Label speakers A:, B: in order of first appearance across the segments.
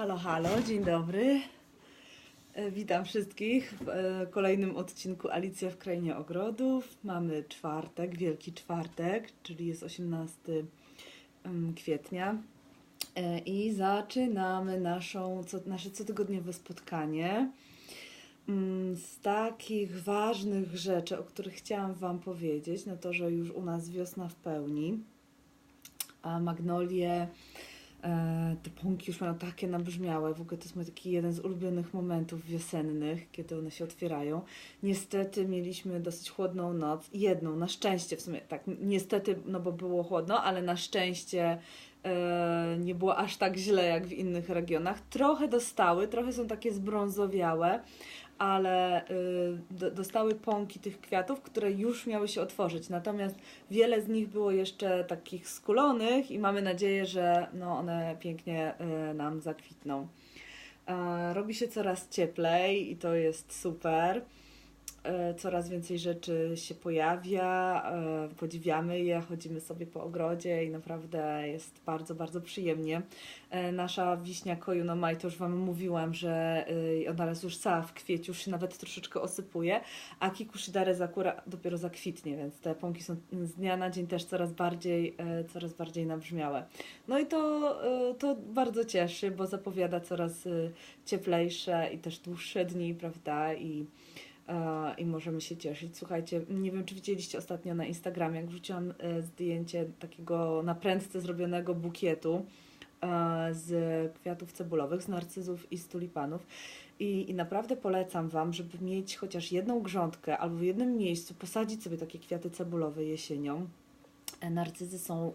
A: Halo, halo, dzień dobry. E, Witam wszystkich w e, kolejnym odcinku Alicja w Krainie Ogrodów. Mamy czwartek, Wielki Czwartek, czyli jest 18 em, kwietnia. E, I zaczynamy naszą, co, nasze cotygodniowe spotkanie. Mm, Z takich ważnych rzeczy, o których chciałam Wam powiedzieć, no to, że już u nas wiosna w pełni, a magnolie, te pąki już mają takie nabrzmiałe. W ogóle to jest mój taki jeden z ulubionych momentów wiosennych, kiedy one się otwierają. Niestety mieliśmy dosyć chłodną noc, jedną, na szczęście w sumie, tak, niestety, no bo było chłodno, ale na szczęście e, nie było aż tak źle jak w innych regionach. Trochę dostały, trochę są takie zbrązowiałe, ale y, do, dostały pąki tych kwiatów, które już miały się otworzyć. Natomiast wiele z nich było jeszcze takich skulonych i mamy nadzieję, że no, one pięknie y, nam zakwitną. E, Robi się coraz cieplej i to jest super. E, Coraz więcej rzeczy się pojawia, e, podziwiamy je, chodzimy sobie po ogrodzie i naprawdę jest bardzo, bardzo przyjemnie. E, Nasza wiśnia Koju no Maj, to już Wam mówiłam, że y, ona jest już cała w kwieciu, już się nawet troszeczkę osypuje, a Kikushidare Zakura dopiero zakwitnie, więc te pąki są z dnia na dzień też coraz bardziej, coraz bardziej nabrzmiałe. No i to, to bardzo cieszy, bo zapowiada coraz y, cieplejsze i też dłuższe dni, prawda? I, i możemy się cieszyć. Słuchajcie, nie wiem, czy widzieliście ostatnio na Instagramie, jak wrzuciłam e, zdjęcie takiego na prędce zrobionego bukietu e, z kwiatów cebulowych, z narcyzów i z tulipanów. I, I naprawdę polecam Wam, żeby mieć chociaż jedną grządkę albo w jednym miejscu posadzić sobie takie kwiaty cebulowe jesienią. E, Narcyzy są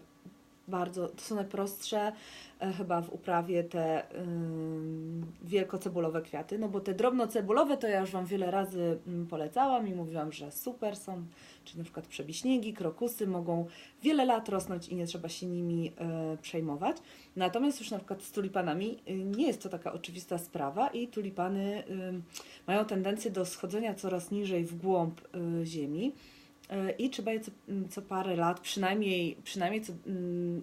A: bardzo, to są najprostsze e, chyba w uprawie te ym, wielkocebulowe kwiaty, no bo te drobnocebulowe to ja już Wam wiele razy mm, polecałam i mówiłam, że super są, czy na przykład przebiśniegi, krokusy mogą wiele lat rosnąć i nie trzeba się nimi e, przejmować. Natomiast już na przykład z tulipanami y, nie jest to taka oczywista sprawa i tulipany mają tendencję do schodzenia coraz niżej w głąb y, ziemi. E, I trzeba je co, co parę lat, przynajmniej, przynajmniej co, mm,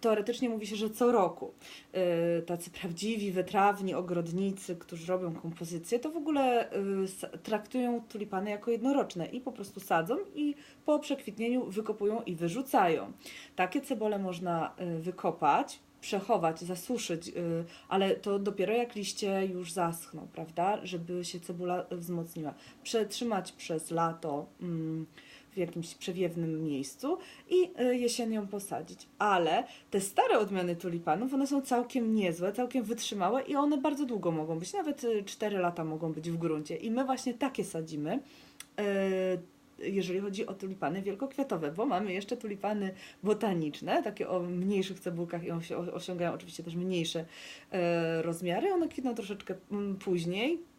A: teoretycznie mówi się, że co roku. E, Tacy prawdziwi wytrawni ogrodnicy, którzy robią kompozycję, to w ogóle e, traktują tulipany jako jednoroczne i po prostu sadzą i po przekwitnieniu wykopują i wyrzucają. Takie cebole można wykopać, przechować, zasuszyć, y, ale to dopiero jak liście już zaschną, prawda, żeby się cebula wzmocniła. Przetrzymać przez lato mm, w jakimś przewiewnym miejscu i y, jesienią posadzić. Ale te stare odmiany tulipanów, one są całkiem niezłe, całkiem wytrzymałe i one bardzo długo mogą być, nawet y, 4 lata mogą być w gruncie. I my właśnie takie sadzimy. Jeżeli chodzi o tulipany wielkokwiatowe, bo mamy jeszcze tulipany botaniczne, takie o mniejszych cebulkach i osi- osiągają oczywiście też mniejsze e, rozmiary. One kwitną troszeczkę mm, później.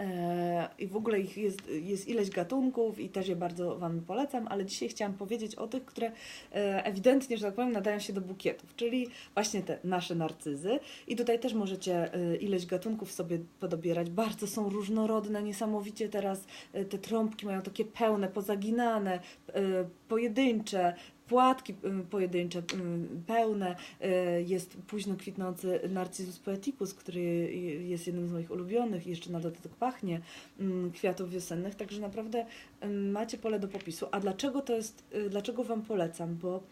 A: E, I w ogóle ich jest, jest ileś gatunków i też je bardzo Wam polecam, ale dzisiaj chciałam powiedzieć o tych, które e, ewidentnie, że tak powiem, nadają się do bukietów, czyli właśnie te nasze narcyzy. I tutaj też możecie e, ileś gatunków sobie podobierać. Bardzo są różnorodne, niesamowicie teraz te trąbki mają takie pełne, pozaginane, pojedyncze, płatki y, pojedyncze, y, pełne. Y, Jest późno kwitnący Narcissus poeticus, który jest jednym z moich ulubionych i jeszcze na dodatek pachnie kwiatów wiosennych, także naprawdę macie pole do popisu. A dlaczego to jest, dlaczego Wam polecam? Bo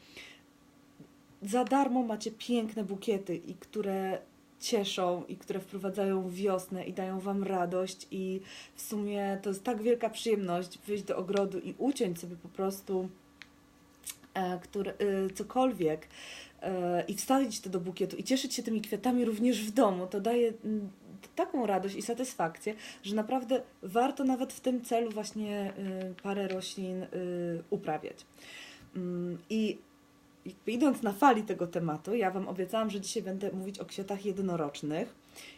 A: za darmo macie piękne bukiety i które cieszą i które wprowadzają wiosnę i dają Wam radość i w sumie to jest tak wielka przyjemność wyjść do ogrodu i uciąć sobie po prostu który, y, cokolwiek e, i wstawić to do bukietu i cieszyć się tymi kwiatami również w domu, to daje mm, taką radość i satysfakcję, że naprawdę warto nawet w tym celu właśnie parę roślin uprawiać. Mm, I idąc na fali tego tematu, ja Wam obiecałam, że dzisiaj będę mówić o kwiatach jednorocznych.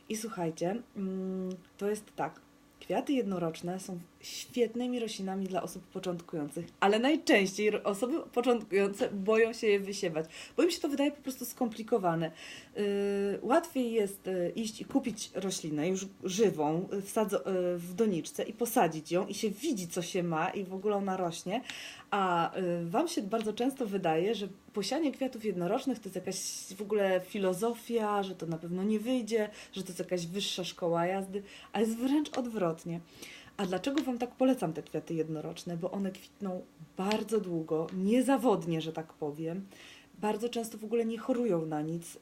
A: I słuchajcie, mm, to jest tak. Kwiaty jednoroczne są świetnymi roślinami dla osób początkujących, ale najczęściej osoby początkujące boją się je wysiewać, bo im się to wydaje po prostu skomplikowane. Yy, łatwiej jest yy, iść i kupić roślinę już żywą, yy, wsadzo, yy, w doniczce i posadzić ją i się widzi, co się ma i w ogóle ona rośnie, a Wam się bardzo często wydaje, że posianie kwiatów jednorocznych to jest jakaś w ogóle filozofia, że to na pewno nie wyjdzie, że to jest jakaś wyższa szkoła jazdy, a jest wręcz odwrotnie. A dlaczego Wam tak polecam te kwiaty jednoroczne? Bo one kwitną bardzo długo, niezawodnie, że tak powiem. Bardzo często w ogóle nie chorują na nic,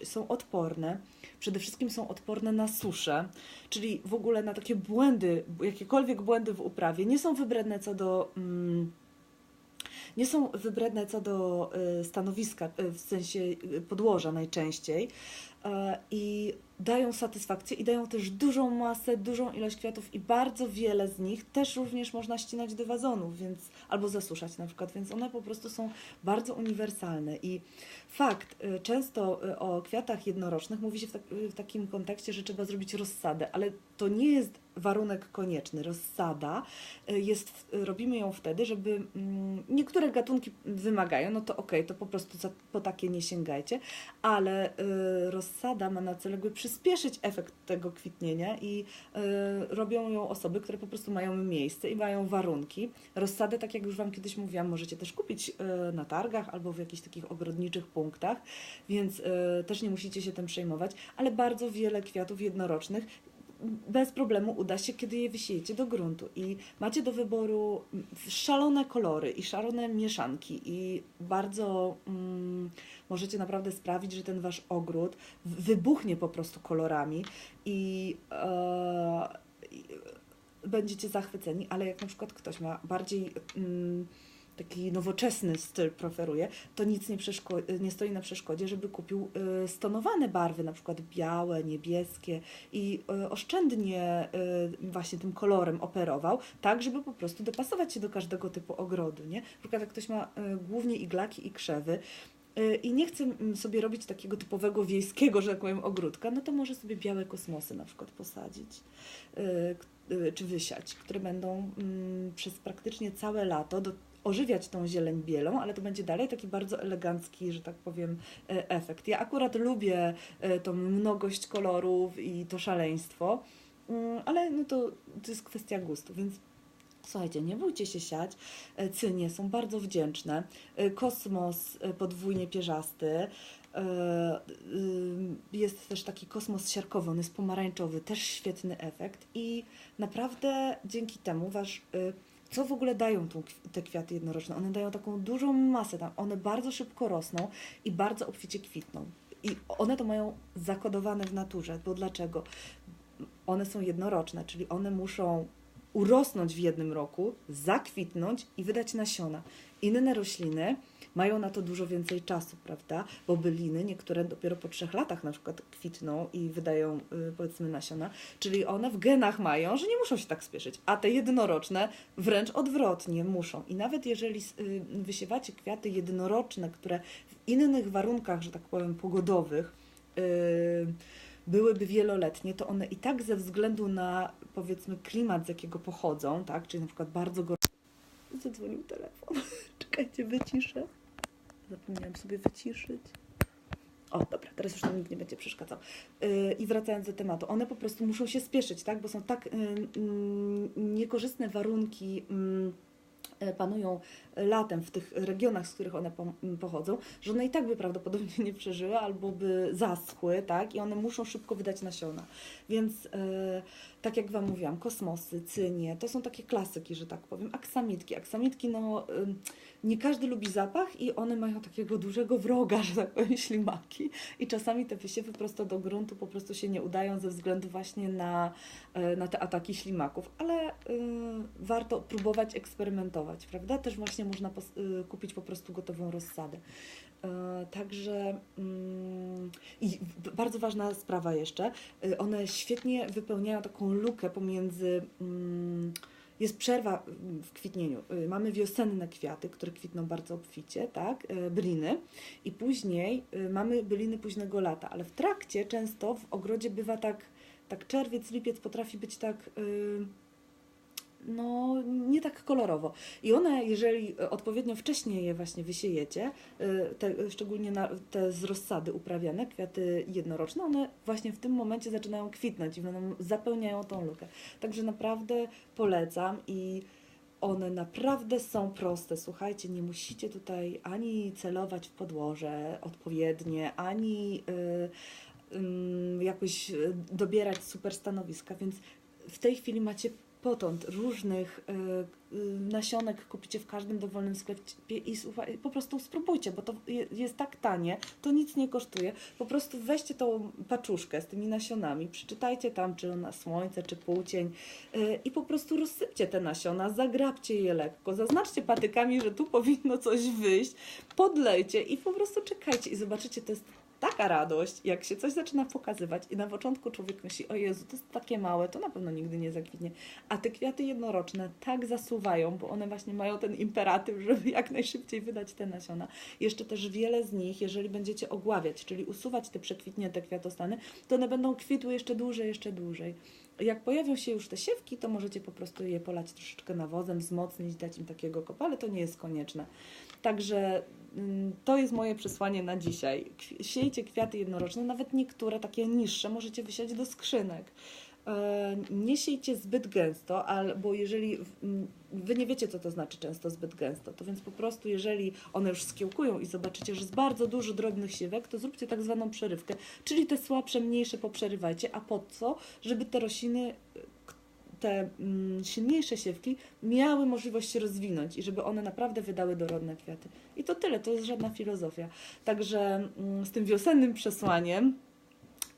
A: yy, są odporne. Przede wszystkim są odporne na suszę, czyli w ogóle na takie błędy, jakiekolwiek błędy w uprawie. Nie są wybredne co do. Yy, nie są wybredne co do y, stanowiska, y, w sensie y, podłoża najczęściej i dają satysfakcję i dają też dużą masę, dużą ilość kwiatów i bardzo wiele z nich też również można ścinać do wazonów, więc albo zasuszać na przykład, więc one po prostu są bardzo uniwersalne i fakt, często o kwiatach jednorocznych mówi się w, tak, w takim kontekście, że trzeba zrobić rozsadę, ale to nie jest warunek konieczny. Rozsada jest, robimy ją wtedy, żeby mm, niektóre gatunki wymagają, no to ok, to po prostu za, po takie nie sięgajcie, ale y, rozsada ma na celu jakby przyspieszyć efekt tego kwitnienia i y, robią ją osoby, które po prostu mają miejsce i mają warunki. Rozsadę, tak jak już Wam kiedyś mówiłam, możecie też kupić na targach albo w jakichś takich ogrodniczych punktach, więc też nie musicie się tym przejmować, ale bardzo wiele kwiatów jednorocznych bez problemu uda się, kiedy je wysiejecie do gruntu. I macie do wyboru szalone kolory i szalone mieszanki. I bardzo mm, możecie naprawdę sprawić, że ten wasz ogród wybuchnie po prostu kolorami. I, e, będziecie zachwyceni, ale jak na przykład ktoś ma bardziej mm, taki nowoczesny styl preferuje, to nic nie, nie stoi na przeszkodzie, żeby kupił y, stonowane barwy, na przykład białe, niebieskie i y, oszczędnie y, właśnie tym kolorem operował, tak żeby po prostu dopasować się do każdego typu ogrodu, nie? Na przykład jak ktoś ma głównie iglaki i krzewy, i nie chce mm, sobie robić takiego typowego wiejskiego, że tak powiem, ogródka, no to może sobie białe kosmosy na przykład posadzić czy wysiać, które będą mm, przez praktycznie całe lato do ożywiać tą zieleń bielą, ale to będzie dalej taki bardzo elegancki, że tak powiem, e, efekt. Ja akurat lubię e, tą mnogość kolorów i to szaleństwo, mm, ale no to, to jest kwestia gustu, więc Słuchajcie, nie bójcie się siać. E, cynie są bardzo wdzięczne. Kosmos podwójnie pierzasty. Jest też taki kosmos siarkowy, on jest pomarańczowy, też świetny efekt i naprawdę dzięki temu wasz co w ogóle dają tą, te kwiaty jednoroczne? One dają taką dużą masę, tam one bardzo szybko rosną i bardzo obficie kwitną. I one to mają zakodowane w naturze, bo dlaczego? One są jednoroczne, czyli one muszą urosnąć w jednym roku, zakwitnąć i wydać nasiona. Inne rośliny mają na to dużo więcej czasu, prawda? Bo byliny niektóre dopiero po trzech latach na przykład kwitną i wydają y, powiedzmy nasiona, czyli one w genach mają, że nie muszą się tak spieszyć, a te jednoroczne wręcz odwrotnie muszą. I nawet jeżeli y, wysiewacie kwiaty jednoroczne, które w innych warunkach, że tak powiem, pogodowych, y, byłyby wieloletnie, to one i tak ze względu na powiedzmy klimat, z jakiego pochodzą, tak, czyli na przykład bardzo gorąco. Zadzwonił telefon. Czekajcie, wyciszę. Zapomniałam sobie wyciszyć. O, dobra, teraz już nam nikt nie będzie przeszkadzał. Yy, I wracając do tematu, one po prostu muszą się spieszyć, tak? Bo są tak yy, yy, niekorzystne warunki. Yy, panują latem w tych regionach, z których one pochodzą, że one i tak by prawdopodobnie nie przeżyły albo by zaschły, tak? I one muszą szybko wydać nasiona. Więc e, tak jak Wam mówiłam, kosmosy, cynie, to są takie klasyki, że tak powiem. Aksamitki. Aksamitki, no e, nie każdy lubi zapach i one mają takiego dużego wroga, że tak powiem, ślimaki. I czasami te wysiewy prosto do gruntu po prostu się nie udają ze względu właśnie na, na te ataki ślimaków. Ale y, warto próbować eksperymentować, prawda? Też właśnie można y, kupić po prostu gotową rozsadę. Y, także mm, i bardzo ważna sprawa jeszcze, one świetnie wypełniają taką lukę pomiędzy mm, jest przerwa w kwitnieniu. Y, mamy wiosenne kwiaty, które kwitną bardzo obficie, tak, byliny i później mamy byliny późnego lata, ale w trakcie często w ogrodzie bywa tak, tak czerwiec, lipiec potrafi być tak no, nie tak kolorowo. I one, jeżeli odpowiednio wcześniej je właśnie wysiejecie, y, te, szczególnie na, te z rozsady uprawiane, kwiaty jednoroczne, one właśnie w tym momencie zaczynają kwitnąć i one zapełniają tą lukę. Także naprawdę polecam i one naprawdę są proste. Słuchajcie, nie musicie tutaj ani celować w podłoże odpowiednie, ani y, y, jakoś dobierać super stanowiska, więc w tej chwili macie potąd różnych y, y, nasionek kupicie w każdym dowolnym sklepie i po prostu spróbujcie, bo to je, jest tak tanie, to nic nie kosztuje. Po prostu weźcie tą paczuszkę z tymi nasionami, przeczytajcie tam, czy na słońce, czy półcień y, i po prostu rozsypcie te nasiona, zagrabcie je lekko, zaznaczcie patykami, że tu powinno coś wyjść, podlejcie i po prostu czekajcie i zobaczycie, to jest taka radość, jak się coś zaczyna pokazywać i na początku człowiek myśli, o Jezu, to jest takie małe, to na pewno nigdy nie zakwitnie. A te kwiaty jednoroczne tak zasuwają, bo one właśnie mają ten imperatyw, żeby jak najszybciej wydać te nasiona. Jeszcze też wiele z nich, jeżeli będziecie ogławiać, czyli usuwać te przekwitnięte kwiatostany, to one będą kwitły jeszcze dłużej, jeszcze dłużej. Jak pojawią się już te siewki, to możecie po prostu je polać troszeczkę nawozem, wzmocnić, dać im takiego kopa, ale to nie jest konieczne. Także to jest moje przesłanie na dzisiaj. Siejcie kwiaty jednoroczne, nawet niektóre takie niższe możecie wysiać do skrzynek. E, nie siejcie zbyt gęsto, bo jeżeli mm, wy nie wiecie, co to znaczy często zbyt gęsto, to więc po prostu jeżeli one już skiełkują i zobaczycie, że jest bardzo dużo drobnych siewek, to zróbcie tak zwaną przerywkę, czyli te słabsze, mniejsze poprzerywajcie. A po co? Żeby te rośliny te mm, silniejsze siewki miały możliwość się rozwinąć i żeby one naprawdę wydały dorodne kwiaty. I to tyle, to jest żadna filozofia. Także mm, z tym wiosennym przesłaniem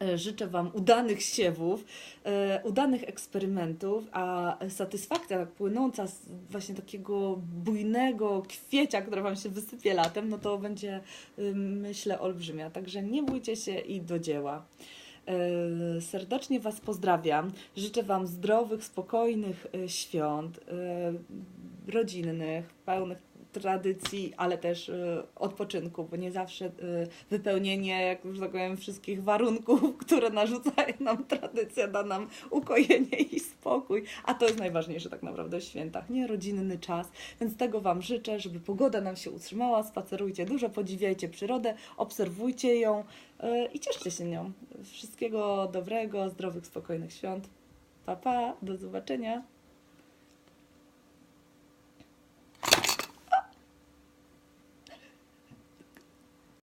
A: e, życzę Wam udanych siewów, e, udanych eksperymentów, a satysfakcja płynąca z właśnie takiego bujnego kwiecia, które Wam się wysypie latem, no to będzie, y, myślę, olbrzymia. Także nie bójcie się i do dzieła. E, serdecznie Was pozdrawiam. Życzę Wam zdrowych, spokojnych e, świąt, e, rodzinnych, pełnych tradycji, ale też odpoczynku, bo nie zawsze wypełnienie, jak już tak powiem, wszystkich warunków, które narzucają nam tradycja, da nam ukojenie i spokój, a to jest najważniejsze tak naprawdę w świętach, nie? Rodzinny czas, więc tego Wam życzę, żeby pogoda nam się utrzymała, spacerujcie dużo, podziwiajcie przyrodę, obserwujcie ją, i cieszcie się nią. Wszystkiego dobrego, zdrowych, spokojnych świąt. Pa, pa, do zobaczenia.